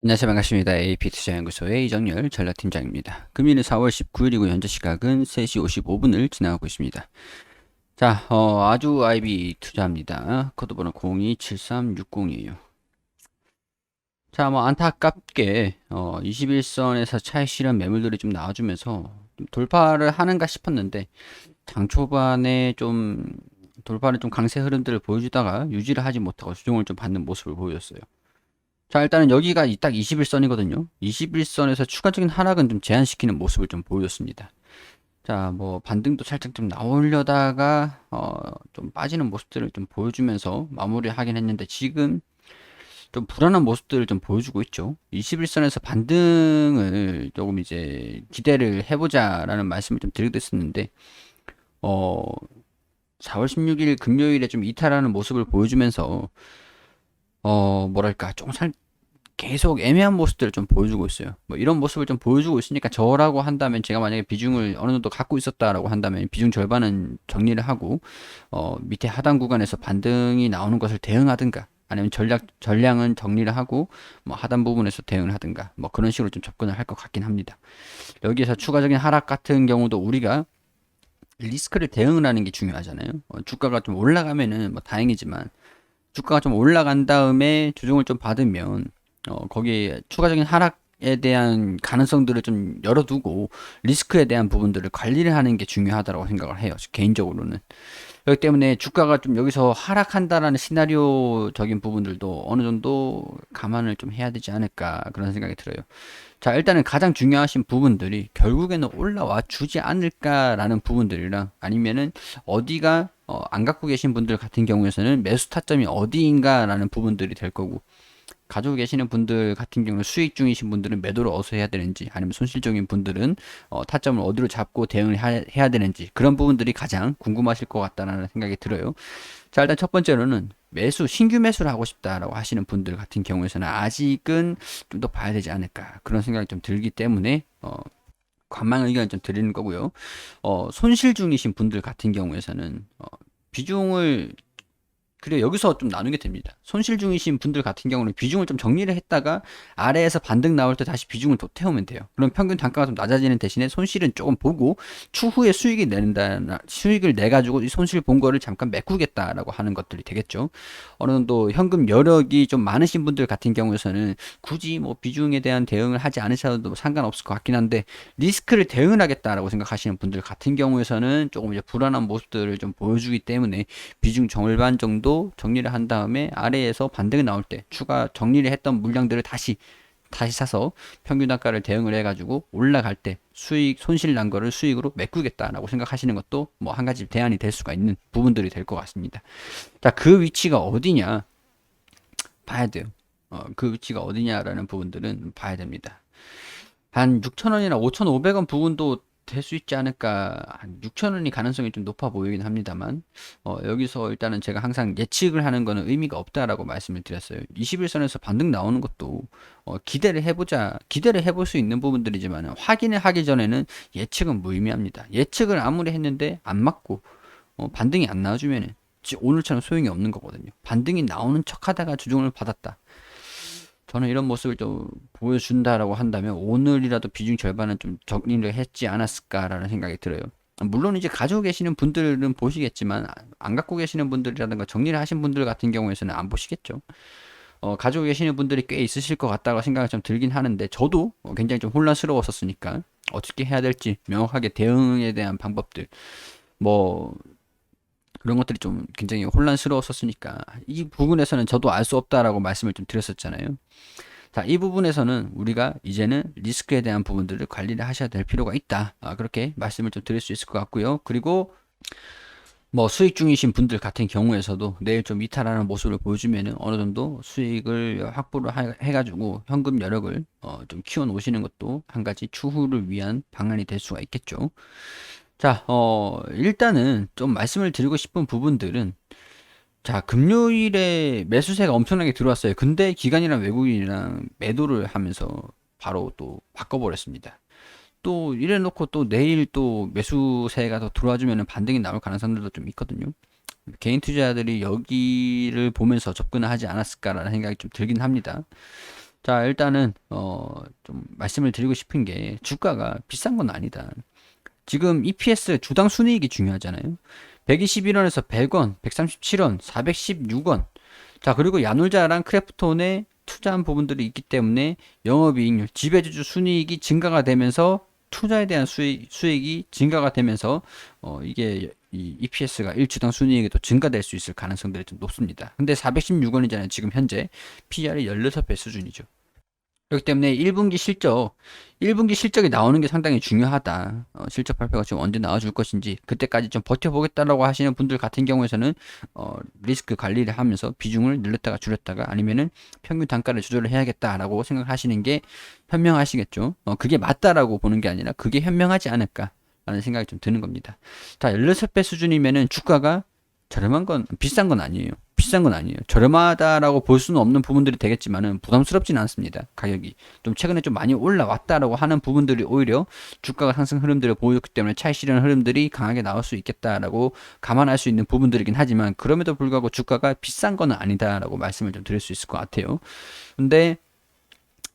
안녕하세요. 반갑습니다. AP 투자연구소의 이정열 전략팀장입니다. 금일은 4월 19일이고 현재 시각은 3시 55분을 지나가고 있습니다. 자, 어, 아주 IB 투자입니다. 코드번호 027360이에요. 자, 뭐 안타깝게 어, 21선에서 차익 실현 매물들이 좀 나와주면서 좀 돌파를 하는가 싶었는데 장 초반에 좀 돌파를 좀 강세 흐름들을 보여주다가 유지를 하지 못하고 수종을 좀 받는 모습을 보였어요. 자, 일단은 여기가 이딱 21선이거든요. 21선에서 추가적인 하락은 좀 제한시키는 모습을 좀 보였습니다. 자, 뭐 반등도 살짝 좀 나오려다가 어, 좀 빠지는 모습들을 좀 보여주면서 마무리하긴 했는데 지금 좀 불안한 모습들을 좀 보여주고 있죠. 21선에서 반등을 조금 이제 기대를 해보자라는 말씀을 좀 드리고 있었는데 어, 4월 16일 금요일에 좀 이탈하는 모습을 보여주면서 어, 뭐랄까, 좀 살, 계속 애매한 모습들을 좀 보여주고 있어요. 뭐 이런 모습을 좀 보여주고 있으니까 저라고 한다면 제가 만약에 비중을 어느 정도 갖고 있었다라고 한다면 비중 절반은 정리를 하고 어, 밑에 하단 구간에서 반등이 나오는 것을 대응하든가 아니면 전략 전량은 정리를 하고 뭐 하단 부분에서 대응을 하든가 뭐 그런 식으로 좀 접근을 할 것 같긴 합니다. 여기에서 추가적인 하락 같은 경우도 우리가 리스크를 대응을 하는 게 중요하잖아요. 어, 주가가 좀 올라가면은 뭐 다행이지만 주가가 좀 올라간 다음에 조정을 좀 받으면 어, 거기에 추가적인 하락에 대한 가능성들을 좀 열어두고 리스크에 대한 부분들을 관리를 하는 게 중요하다고 생각을 해요. 개인적으로는. 그렇기 때문에 주가가 좀 여기서 하락한다라는 시나리오적인 부분들도 어느 정도 감안을 좀 해야 되지 않을까 그런 생각이 들어요. 자, 일단은 가장 중요하신 부분들이 결국에는 올라와 주지 않을까라는 부분들이랑 아니면은 어디가 어, 안 갖고 계신 분들 같은 경우에서는 매수 타점이 어디인가라는 부분들이 될 거고 가지고 계시는 분들 같은 경우는 수익 중이신 분들은 매도를 어디서 해야 되는지 아니면 손실적인 분들은 어, 타점을 어디로 잡고 대응을 하, 해야 되는지 그런 부분들이 가장 궁금하실 것 같다는 생각이 들어요. 자 일단 첫 번째로는 매수 신규 매수를 하고 싶다라고 하시는 분들 같은 경우에서는 아직은 좀 더 봐야 되지 않을까 그런 생각이 좀 들기 때문에 어, 관망 의견을 좀 드리는 거고요. 어, 손실 중이신 분들 같은 경우에서는 어, 비중을 그래 여기서 좀 나누게 됩니다. 손실 중이신 분들 같은 경우는 비중을 좀 정리를 했다가 아래에서 반등 나올 때 다시 비중을 또 태우면 돼요. 그럼 평균 단가가 좀 낮아지는 대신에 손실은 조금 보고 추후에 수익이 내는다 수익을 내 가지고 이 손실 본 거를 잠깐 메꾸겠다라고 하는 것들이 되겠죠. 어느 정도 현금 여력이 좀 많으신 분들 같은 경우에서는 굳이 뭐 비중에 대한 대응을 하지 않으셔도 상관없을 것 같긴 한데 리스크를 대응을 하겠다라고 생각하시는 분들 같은 경우에서는 조금 이제 불안한 모습들을 좀 보여주기 때문에 비중 절반 정도 정도 정리를 한 다음에 아래에서 반등이 나올 때 추가 정리를 했던 물량들을 다시 다시 사서 평균 단가를 대응을 해가지고 올라갈 때 수익 손실 난 거를 수익으로 메꾸겠다라고 생각하시는 것도 뭐 한 가지 대안이 될 수가 있는 부분들이 될 것 같습니다. 자, 그 위치가 어디냐 봐야 돼요. 어, 그 위치가 어디냐라는 부분들은 봐야 됩니다. 한 6,000원이나 5,500원 부분도 될 수 있지 않을까. 한 6천 원이 가능성이 좀 높아 보이긴 합니다만 어, 여기서 일단은 제가 항상 예측을 하는 거는 의미가 없다라고 말씀을 드렸어요. 21선에서 반등 나오는 것도 어, 기대를 해보자 기대를 해볼 수 있는 부분들이지만 확인을 하기 전에는 예측은 무의미합니다. 예측을 아무리 했는데 안 맞고 어, 반등이 안 나와주면은 오늘처럼 소용이 없는 거거든요. 반등이 나오는 척 하다가 주종을 받았다 저는 이런 모습을 좀 보여준다라고 한다면 오늘이라도 비중 절반은 좀 정리를 했지 않았을까라는 생각이 들어요. 물론 이제 가지고 계시는 분들은 보시겠지만 안 갖고 계시는 분들이라든가 정리를 하신 분들 같은 경우에서는 안 보시겠죠. 어, 가지고 계시는 분들이 꽤 있으실 것 같다고 생각이 좀 들긴 하는데 저도 굉장히 좀 혼란스러웠었으니까 어떻게 해야 될지 명확하게 대응에 대한 방법들 뭐 그런 것들이 좀 굉장히 혼란스러웠었으니까 이 부분에서는 저도 알 수 없다라고 말씀을 좀 드렸었잖아요. 자, 이 부분에서는 우리가 이제는 리스크에 대한 부분들을 관리를 하셔야 될 필요가 있다. 아, 그렇게 말씀을 좀 드릴 수 있을 것 같고요. 그리고 뭐 수익 중이신 분들 같은 경우에서도 내일 좀 이탈하는 모습을 보여주면은 어느 정도 수익을 확보를 하, 해가지고 현금 여력을 어, 좀 키워 놓으시는 것도 한 가지 추후를 위한 방안이 될 수가 있겠죠. 자, 어, 일단은 좀 말씀을 드리고 싶은 부분들은 자, 금요일에 매수세가 엄청나게 들어왔어요. 근데 기관이랑 외국인이랑 매도를 하면서 바로 또 바꿔버렸습니다. 또 이래 놓고 또 내일 또 매수세가 더 들어와주면 반등이 나올 가능성들도 좀 있거든요. 개인 투자자들이 여기를 보면서 접근을 하지 않았을까라는 생각이 좀 들긴 합니다. 자, 일단은 어, 좀 말씀을 드리고 싶은 게 주가가 비싼 건 아니다. 지금 EPS 주당 순이익이 중요하잖아요. 121원에서 100원, 137원, 416원. 자, 그리고 야놀자랑 크래프톤에 투자한 부분들이 있기 때문에 영업이익률, 지배주주 순이익이 증가가 되면서 투자에 대한 수익, 수익이 증가가 되면서 어, 이게 이 EPS가 1주당 순이익에도 증가될 수 있을 가능성들이 좀 높습니다. 근데 416원이잖아요. 지금 현재 PR이 16배 수준이죠. 그렇기 때문에 1분기 실적, 1분기 실적이 나오는 게 상당히 중요하다. 어, 실적 발표가 지금 언제 나와줄 것인지 그때까지 좀 버텨보겠다라고 하시는 분들 같은 경우에서는 어, 리스크 관리를 하면서 비중을 늘렸다가 줄였다가 아니면은 평균 단가를 조절을 해야겠다라고 생각하시는 게 현명하시겠죠. 어, 그게 맞다라고 보는 게 아니라 그게 현명하지 않을까. 라는 생각이 좀 드는 겁니다. 자, 16배 수준이면은 주가가 저렴한 건, 비싼 건 아니에요. 비싼 건 아니에요. 저렴하다라고 볼 수는 없는 부분들이 되겠지만은 부담스럽지는 않습니다. 가격이 좀 최근에 좀 많이 올라왔다라고 하는 부분들이 오히려 주가가 상승 흐름들을 보였기 때문에 차익 실현 흐름들이 강하게 나올 수 있겠다라고 감안할 수 있는 부분들이긴 하지만 그럼에도 불구하고 주가가 비싼 거는 아니다라고 말씀을 좀 드릴 수 있을 것 같아요. 근데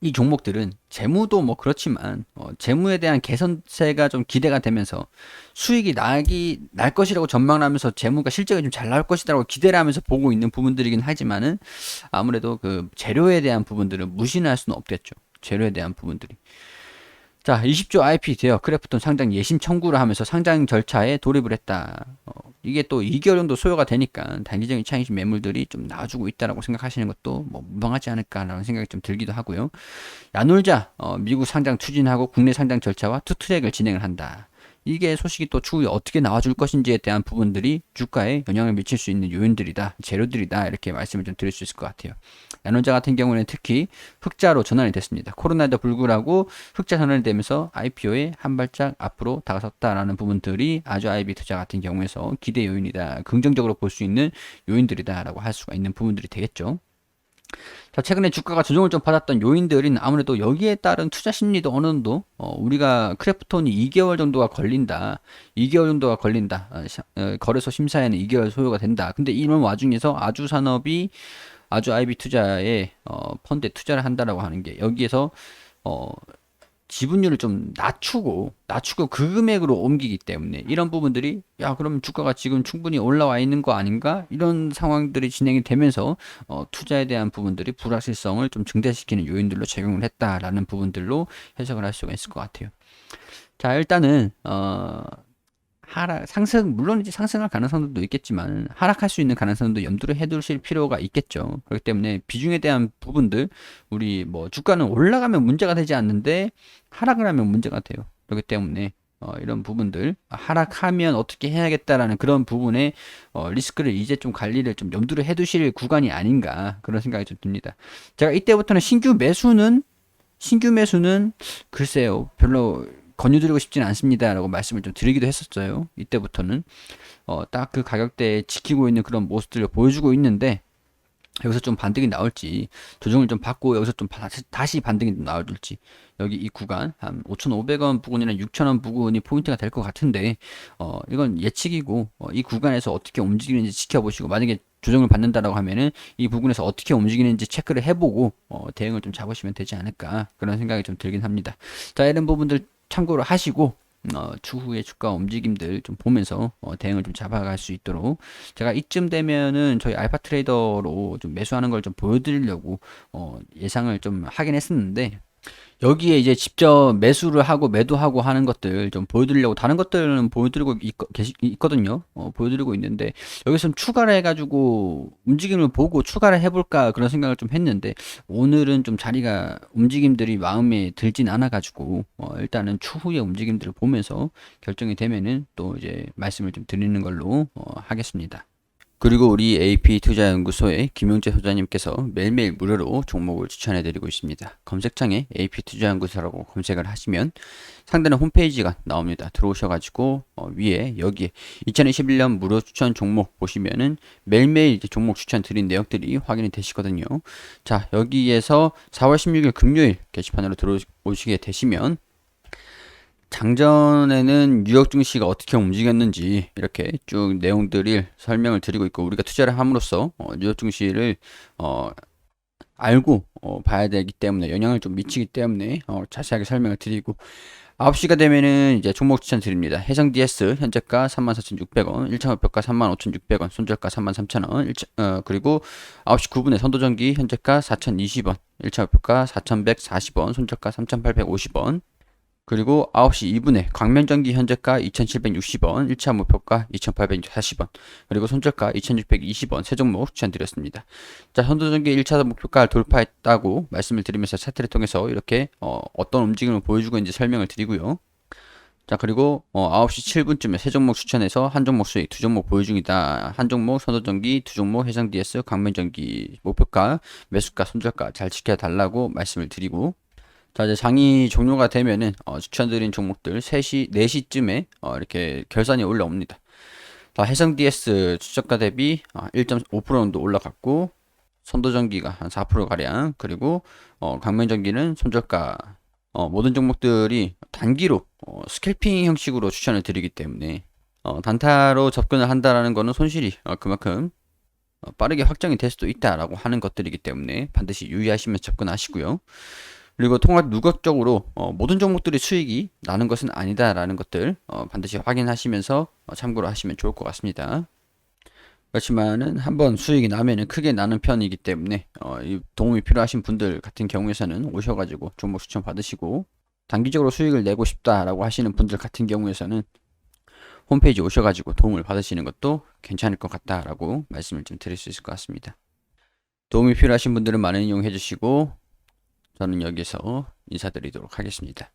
이 종목들은 재무도 뭐 그렇지만 어, 재무에 대한 개선세가 좀 기대가 되면서 수익이 나기 날 것이라고 전망을 하면서 재무가 실적이 좀 잘 나올 것이라고 기대를 하면서 보고 있는 부분들이긴 하지만은 아무래도 그 재료에 대한 부분들은 무시는 할 수는 없겠죠. 재료에 대한 부분들이. 자, 20조 IP 대여 크래프톤 상장 예심 청구를 하면서 상장 절차에 돌입을 했다. 어, 이게 또 2개월 정도 소요가 되니까 단기적인 차익 매물들이 좀 나와주고 있다라고 생각하시는 것도 뭐 무방하지 않을까라는 생각이 좀 들기도 하고요. 야놀자 어, 미국 상장 추진하고 국내 상장 절차와 투트랙을 진행을 한다. 이게 소식이 또 추후에 어떻게 나와줄 것인지에 대한 부분들이 주가에 영향을 미칠 수 있는 요인들이다, 재료들이다 이렇게 말씀을 좀 드릴 수 있을 것 같아요. 야놀자 같은 경우는 특히 흑자로 전환이 됐습니다. 코로나에도 불구하고 흑자 전환이 되면서 IPO에 한 발짝 앞으로 다가섰다라는 부분들이 아주 IB 투자 같은 경우에서 기대 요인이다, 긍정적으로 볼 수 있는 요인들이다라고 할 수가 있는 부분들이 되겠죠. 자, 최근에 주가가 조정을 좀 받았던 요인들은 아무래도 여기에 따른 투자 심리도 어느 정도, 어, 우리가 크래프톤이 2개월 정도가 걸린다. 2개월 정도가 걸린다. 어, 어, 거래소 심사에는 2개월 소요가 된다. 근데 이런 와중에서 아주 산업이 아주 IB 투자에, 어, 펀드에 투자를 한다라고 하는 게 여기에서, 어, 지분율을 좀 낮추고 낮추고 그 금액으로 옮기기 때문에 이런 부분들이 야 그럼 주가가 지금 충분히 올라와 있는 거 아닌가 이런 상황들이 진행이 되면서 어, 투자에 대한 부분들이 불확실성을 좀 증대시키는 요인들로 작용을 했다라는 부분들로 해석을 할 수가 있을 것 같아요. 자 일단은 어, 하락 상승 물론 이제 상승할 가능성도 있겠지만 하락할 수 있는 가능성도 염두를 해두실 필요가 있겠죠. 그렇기 때문에 비중에 대한 부분들 우리 뭐 주가는 올라가면 문제가 되지 않는데 하락을 하면 문제가 돼요. 그렇기 때문에 어, 이런 부분들 하락하면 어떻게 해야겠다라는 그런 부분에 어, 리스크를 이제 좀 관리를 좀 염두를 해두실 구간이 아닌가 그런 생각이 좀 듭니다. 제가 이때부터는 신규 매수는 신규 매수는 글쎄요 별로 권유드리고 싶지는 않습니다라고 말씀을 좀 드리기도 했었어요. 이때부터는 어, 딱 그 가격대에 지키고 있는 그런 모습들을 보여주고 있는데 여기서 좀 반등이 나올지 조정을 좀 받고 여기서 좀 다시 반등이 나올지 여기 이 구간 한 5,500원 부근이나 6,000원 부근이 포인트가 될 것 같은데 어 이건 예측이고 어, 이 구간에서 어떻게 움직이는지 지켜보시고 만약에 조정을 받는다라고 하면은 이 부분에서 어떻게 움직이는지 체크를 해보고 어, 대응을 좀 잡으시면 되지 않을까 그런 생각이 좀 들긴 합니다. 자 이런 부분들 참고를 하시고 어, 추후에 주가 움직임들 좀 보면서 어, 대응을 좀 잡아갈 수 있도록. 제가 이쯤 되면은 저희 알파 트레이더로 좀 매수하는 걸 좀 보여드리려고 어, 예상을 좀 하긴 했었는데 여기에 이제 직접 매수를 하고 매도하고 하는 것들 좀 보여드리려고 다른 것들은 보여드리고 있, 계시, 있거든요. 어, 보여드리고 있는데 여기서 좀 추가를 해가지고 움직임을 보고 추가를 해볼까 그런 생각을 좀 했는데 오늘은 좀 자리가 움직임들이 마음에 들진 않아가지고 어, 일단은 추후의 움직임들을 보면서 결정이 되면은 또 이제 말씀을 좀 드리는 걸로 어, 하겠습니다. 그리고 우리 AP 투자연구소의 김용재 소장님께서 매일매일 무료로 종목을 추천해드리고 있습니다. 검색창에 AP 투자연구소라고 검색을 하시면 상단에 홈페이지가 나옵니다. 들어오셔가지고 어, 위에 여기에 2021년 무료 추천 종목 보시면은 매일매일 종목 추천 드린 내역들이 확인이 되시거든요. 자 여기에서 4월 16일 금요일 게시판으로 들어오시게 되시면 장전에는 뉴욕 증시가 어떻게 움직였는지 이렇게 쭉 내용들을 설명을 드리고 있고 우리가 투자를 함으로써 어, 뉴욕 증시를 어, 알고 어, 봐야 되기 때문에 영향을 좀 미치기 때문에 어, 자세하게 설명을 드리고 9시가 되면은 이제 종목 추천 드립니다. 해성 DS 현재가 34,600원, 1차 목표가 35,600원, 손절가 33,000원, 1차, 어, 그리고 9시 9분에 선도전기 현재가 4,020원, 1차 목표가 4,140원, 손절가 3,850원, 그리고 9시 2분에 광명전기 현재가 2,760원, 1차 목표가 2,840원, 그리고 손절가 2,620원 세 종목 추천드렸습니다. 자, 선도전기 1차 목표가를 돌파했다고 말씀을 드리면서 차트를 통해서 이렇게 어, 어떤 움직임을 보여주고 있는지 설명을 드리고요. 자, 그리고 어, 9시 7분쯤에 세 종목 추천해서 한 종목 수익, 두 종목 보유 중이다. 한 종목 선도전기, 두 종목 해상 DS, 광명전기 목표가, 매수가, 손절가 잘 지켜달라고 말씀을 드리고 자, 이제 장이 종료가 되면은 어, 추천드린 종목들 3시, 4시쯤에 어, 이렇게 결산이 올라옵니다. 자, 해성 DS 추적가 대비 어, 1.5% 정도 올라갔고 선도전기가 한 4% 가량 그리고 어, 강면전기는 손절가 어, 모든 종목들이 단기로 어, 스캘핑 형식으로 추천을 드리기 때문에 어, 단타로 접근을 한다라는 거는 손실이 어, 그만큼 어, 빠르게 확정이 될 수도 있다라고 하는 것들이기 때문에 반드시 유의하시면서 접근하시고요. 그리고 통합 누각적으로 어, 모든 종목들이 수익이 나는 것은 아니다라는 것들 어, 반드시 확인하시면서 어, 참고로 하시면 좋을 것 같습니다. 그렇지만은 한번 수익이 나면은 크게 나는 편이기 때문에 어, 이 도움이 필요하신 분들 같은 경우에서는 오셔가지고 종목 추천 받으시고 단기적으로 수익을 내고 싶다라고 하시는 분들 같은 경우에서는 홈페이지 오셔가지고 도움을 받으시는 것도 괜찮을 것 같다라고 말씀을 좀 드릴 수 있을 것 같습니다. 도움이 필요하신 분들은 많은 이용해 주시고 저는 여기서 인사드리도록 하겠습니다.